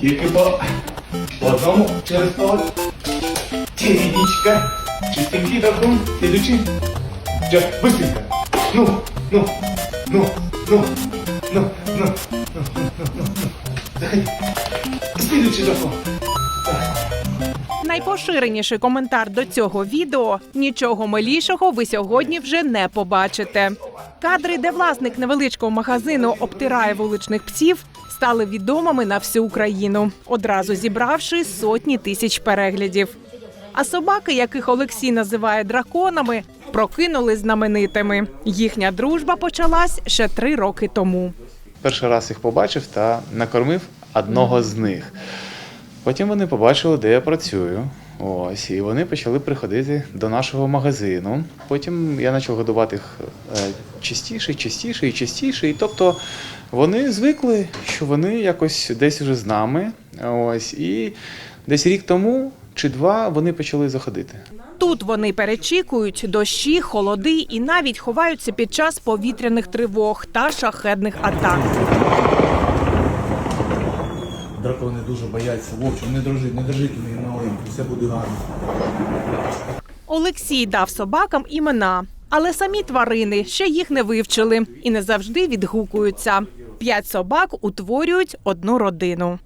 Тільки по одному через то. Тірічка. Чистенький дракон. Слідучий. Вже, быстренько. Ну, ну, ну, ну, ну, ну, ну, ну, ну, ну. Заходи. Слідучий. Найпоширеніший коментар до цього відео нічого милішого ви сьогодні вже не побачите. Кадри, де власник невеличкого магазину обтирає вуличних псів, стали відомими на всю Україну, одразу зібравши сотні тисяч переглядів. А собаки, яких Олексій називає драконами, прокинули знаменитими. Їхня дружба почалась ще три роки тому. Перший раз їх побачив та накормив одного з них. Потім вони побачили, де я працюю. Ось, і вони почали приходити до нашого магазину. Потім я почав годувати їх е, частіше, частіше і частіше. І тобто вони звикли, що вони якось десь уже з нами. Ось, і десь рік тому чи два вони почали заходити. Тут вони перечікують дощі, холоди і навіть ховаються під час повітряних тривог та шахедних атак. Дракони дуже бояться. Вовче, не дрожи, не дрожи ти мої маленькі, все буде гарно. Олексій дав собакам імена, але самі тварини ще їх не вивчили і не завжди відгукуються. П'ять собак утворюють одну родину.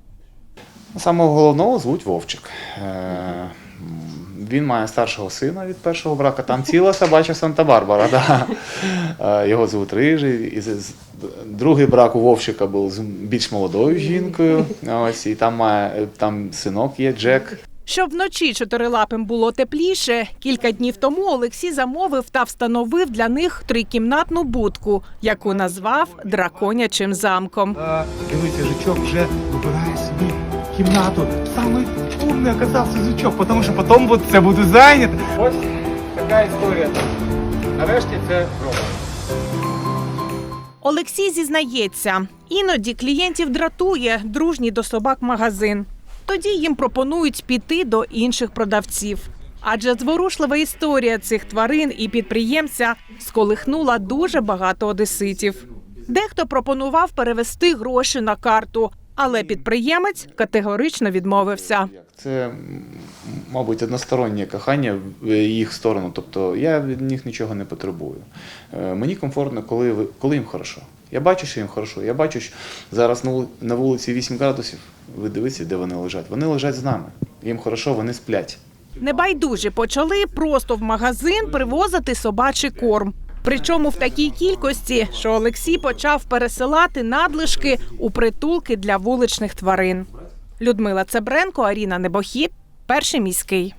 Самого головного звуть Вовчик. Е, Він має старшого сина від першого брака. Там ціла собача Санта-Барбара. Да. Е, Його звуть Рижий. Другий брак у Вовчика був з більш молодою жінкою. Ось, і там має там синок є Джек. Щоб вночі чотирилапим було тепліше, кілька днів тому Олексій замовив та встановив для них трикімнатну будку, яку назвав драконячим замком. А, дивіться, жучок вже вибирає собі кімнату. Самий умний оказався жучок, тому що потім це буде зайнято. Ось така історія. Нарешті це робить. Олексій зізнається, іноді клієнтів дратує дружній до собак магазин. Тоді їм пропонують піти до інших продавців. Адже зворушлива історія цих тварин і підприємця сколихнула дуже багато одеситів. Дехто пропонував перевести гроші на карту, але підприємець категорично відмовився. Це, мабуть, одностороннє кохання в їх сторону. Тобто я від них нічого не потребую. Е, Мені комфортно, коли, коли їм хорошо. Я бачу, що їм хорошо. Я бачу, що зараз на вулиці 8 градусів. Ви дивіться, де вони лежать. Вони лежать з нами. Їм хорошо, вони сплять. Небайдужі почали просто в магазин привозити собачий корм. Причому в такій кількості, що Олексій почав пересилати надлишки у притулки для вуличних тварин. Людмила Цебренко, Аріна Небохід, перший міський.